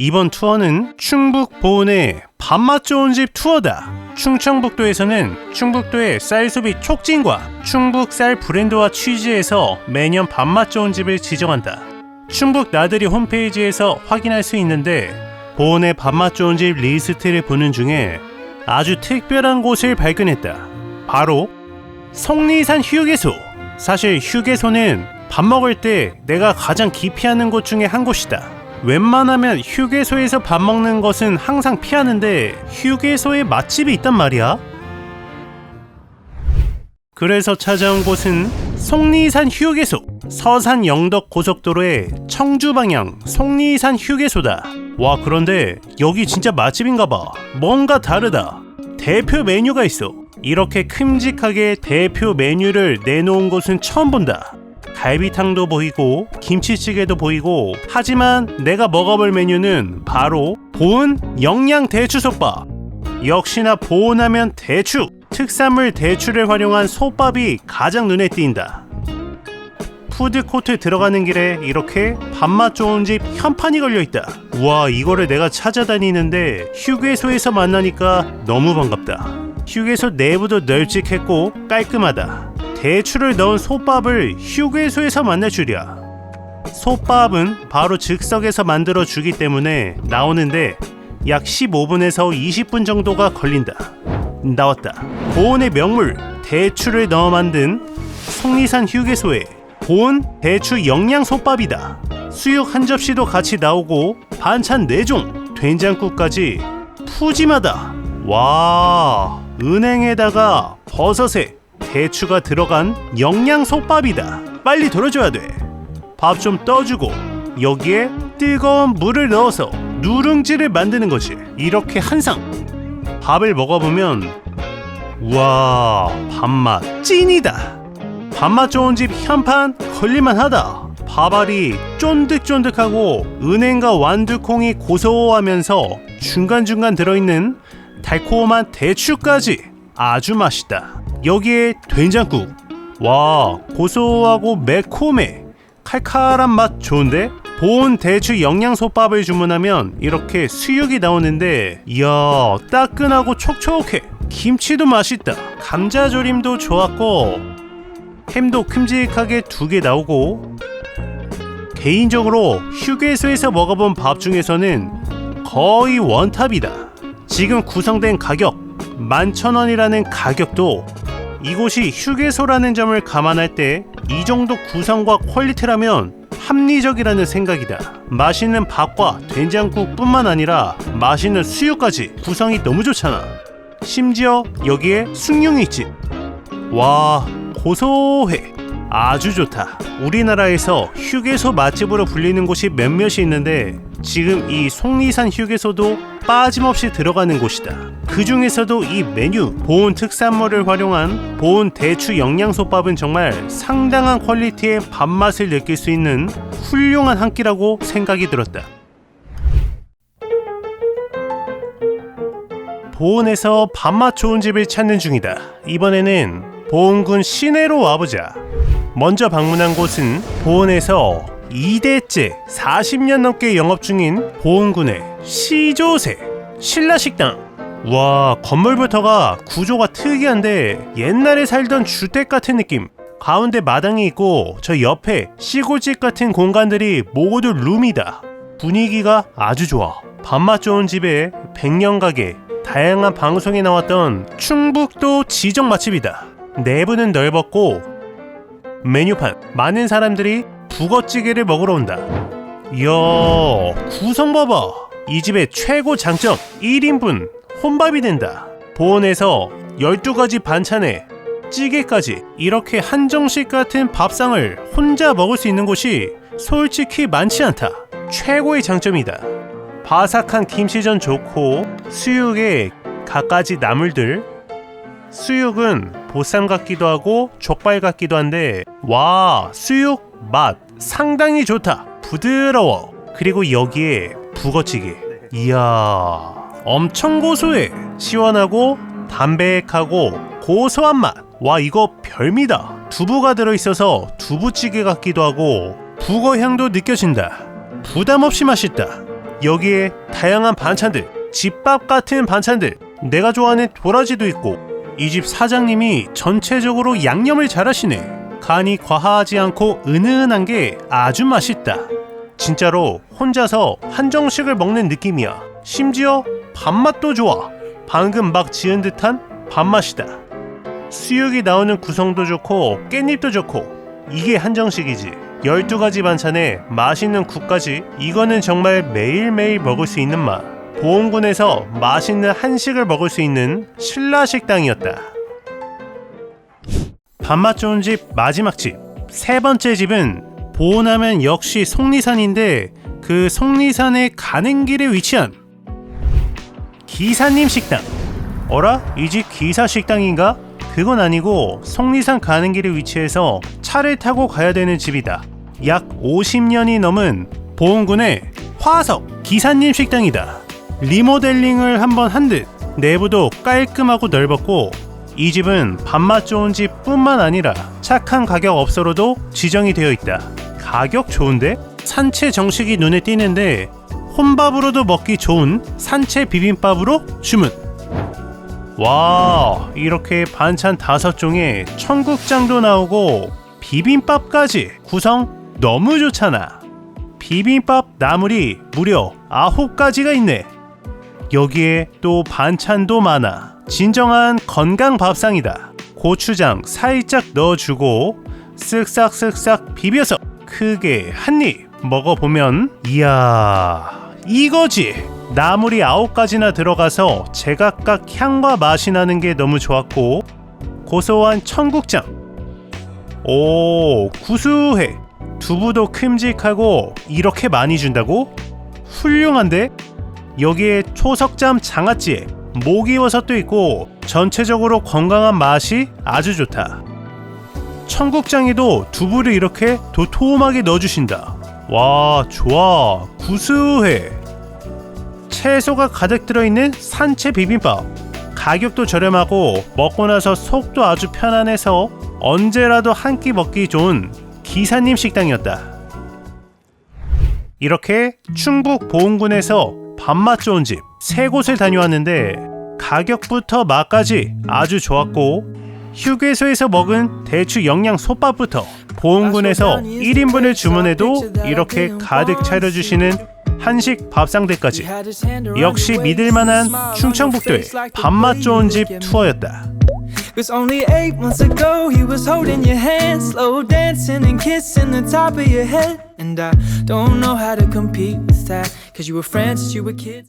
이번 투어는 충북 보은의 밥맛 좋은 집 투어다. 충청북도에서는 충북도의 쌀 소비 촉진과 충북 쌀 브랜드와 취지에서 매년 밥맛 좋은 집을 지정한다. 충북 나들이 홈페이지에서 확인할 수 있는데 보은의 밥맛 좋은 집 리스트를 보는 중에 아주 특별한 곳을 발견했다. 바로 속리산 휴게소. 사실 휴게소는 밥 먹을 때 내가 가장 기피하는 곳 중에 한 곳이다. 웬만하면 휴게소에서 밥 먹는 것은 항상 피하는데 휴게소에 맛집이 있단 말이야. 그래서 찾아온 곳은 속리산 휴게소. 서산 영덕 고속도로의 청주 방향 속리산 휴게소다. 와 그런데 여기 진짜 맛집인가 봐. 뭔가 다르다. 대표 메뉴가 있어. 이렇게 큼직하게 대표 메뉴를 내놓은 곳은 처음 본다. 갈비탕도 보이고 김치찌개도 보이고 하지만 내가 먹어볼 메뉴는 바로 보은 영양 대추솥밥. 역시나 보은하면 대추, 특산물 대추를 활용한 솥밥이 가장 눈에 띈다. 푸드코트 들어가는 길에 이렇게 밥맛 좋은 집 현판이 걸려 있다. 우와, 이거를 내가 찾아다니는데 휴게소에서 만나니까 너무 반갑다. 휴게소 내부도 널찍했고 깔끔하다. 대추를 넣은 솥밥을 휴게소에서 만날 줄이야. 솥밥은 바로 즉석에서 만들어 주기 때문에 나오는데 약 15분에서 20분 정도가 걸린다. 나왔다. 보온의 명물 대추를 넣어 만든 속리산 휴게소에 보온 대추 영양 솥밥이다. 수육 한 접시도 같이 나오고 반찬 4종, 된장국까지 푸짐하다. 와, 은행에다가 버섯에 대추가 들어간 영양 솥밥이다. 빨리 돌려줘야 돼. 밥 좀 떠주고 여기에 뜨거운 물을 넣어서 누룽지를 만드는 거지. 이렇게 한 상 밥을 먹어보면 우와 밥맛 찐이다. 밥맛 좋은 집 현판 걸릴만하다. 밥알이 쫀득쫀득하고 은행과 완두콩이 고소하면서 중간중간 들어있는 달콤한 대추까지 아주 맛있다. 여기에 된장국. 와 고소하고 매콤해. 칼칼한 맛 좋은데? 보온 대추 영양솥밥을 주문하면 이렇게 수육이 나오는데 이야 따끈하고 촉촉해 김치도 맛있다 감자조림도 좋았고 햄도 큼직하게 두 개 나오고 개인적으로 휴게소에서 먹어본 밥 중에서는 거의 원탑이다 지금 구성된 가격 11,000원이라는 가격도 이곳이 휴게소라는 점을 감안할 때 이 정도 구성과 퀄리티라면 합리적이라는 생각이다. 맛있는 밥과 된장국뿐만 아니라 맛있는 수육까지 구성이 너무 좋잖아. 심지어 여기에 숭늉이 있지. 와 고소해. 아주 좋다. 우리나라에서 휴게소 맛집으로 불리는 곳이 몇몇이 있는데 지금 이 속리산 휴게소도 빠짐없이 들어가는 곳이다. 그 중에서도 이 메뉴 보온 특산물을 활용한 보온 대추 영양솥밥은 정말 상당한 퀄리티의 밥맛을 느낄 수 있는 훌륭한 한 끼라고 생각이 들었다. 보온에서 밥맛 좋은 집을 찾는 중이다. 이번에는 보온군 시내로 와보자. 먼저 방문한 곳은 보온에서 2대째 40년 넘게 영업 중인 보온군의 시조새 신라식당. 와 건물부터가 구조가 특이한데 옛날에 살던 주택 같은 느낌. 가운데 마당이 있고 저 옆에 시골집 같은 공간들이 모두 룸이다. 분위기가 아주 좋아. 밥맛 좋은 집에 백년 가게, 다양한 방송에 나왔던 충북도 지정 맛집이다. 내부는 넓었고 메뉴판 많은 사람들이 북어찌개를 먹으러 온다. 이야 구성 봐봐. 이 집의 최고 장점 1인분 혼밥이 된다. 보온에서 12가지 반찬에 찌개까지 이렇게 한정식 같은 밥상을 혼자 먹을 수 있는 곳이 솔직히 많지 않다. 최고의 장점이다. 바삭한 김치전 좋고 수육에 갖가지 나물들 수육은 보쌈 같기도 하고 족발 같기도 한데 와 수육 맛 상당히 좋다. 부드러워. 그리고 여기에 북어찌개 이야 엄청 고소해. 시원하고 담백하고 고소한 맛 와 이거 별미다. 두부가 들어있어서 두부찌개 같기도 하고 북어 향도 느껴진다. 부담 없이 맛있다. 여기에 다양한 반찬들, 집밥 같은 반찬들, 내가 좋아하는 도라지도 있고. 이 집 사장님이 전체적으로 양념을 잘하시네. 간이 과하지 않고 은은한 게 아주 맛있다. 진짜로 혼자서 한정식을 먹는 느낌이야. 심지어 밥맛도 좋아. 방금 막 지은 듯한 밥맛이다. 수육이 나오는 구성도 좋고 깻잎도 좋고 이게 한정식이지. 12가지 반찬에 맛있는 국까지 이거는 정말 매일매일 먹을 수 있는 맛. 보험군에서 맛있는 한식을 먹을 수 있는 신라 식당이었다. 밥맛 좋은 집 마지막 집. 세 번째 집은 보온하면 역시 속리산인데 그 속리산에 가는 길에 위치한 기사님 식당. 어라? 이 집 기사 식당인가? 그건 아니고 속리산 가는 길에 위치해서 차를 타고 가야 되는 집이다. 약 50년이 넘은 보은군의 화석 기사님 식당이다. 리모델링을 한번 한 듯 내부도 깔끔하고 넓었고 이 집은 밥맛 좋은 집 뿐만 아니라 착한 가격 업소로도 지정이 되어 있다. 가격 좋은데? 산채 정식이 눈에 띄는데 혼밥으로도 먹기 좋은 산채 비빔밥으로 주문. 와, 이렇게 반찬 다섯 종에 청국장도 나오고 비빔밥까지 구성 너무 좋잖아. 비빔밥 나물이 무려 아홉 가지가 있네. 여기에 또 반찬도 많아. 진정한 건강 밥상이다. 고추장 살짝 넣어주고 쓱싹쓱싹 비벼서 크게 한 입 먹어보면 이야 이거지. 나물이 아홉 가지나 들어가서 제각각 향과 맛이 나는 게 너무 좋았고 고소한 청국장. 오 구수해. 두부도 큼직하고 이렇게 많이 준다고? 훌륭한데? 여기에 초석잠 장아찌에 목이버섯도 있고 전체적으로 건강한 맛이 아주 좋다. 청국장에도 두부를 이렇게 도톰하게 넣어주신다. 와, 좋아. 구수해. 채소가 가득 들어있는 산채 비빔밥. 가격도 저렴하고 먹고 나서 속도 아주 편안해서 언제라도 한 끼 먹기 좋은 기사님 식당이었다. 이렇게 충북 보은군에서 밥맛 좋은 집 세 곳을 다녀왔는데 가격부터 맛까지 아주 좋았고 휴게소에서 먹은 대추 영양 솥밥부터 보은군에서 1인분을 주문해도 이렇게 가득 차려주시는 한식 밥상대까지 역시 믿을만한 충청북도의 밥맛 좋은 집 투어였다. Cause only eight months ago he was holding your hand, slow dancing and kissing the top of your head. And I don't know how to compete with that, cause you were friends you were kids.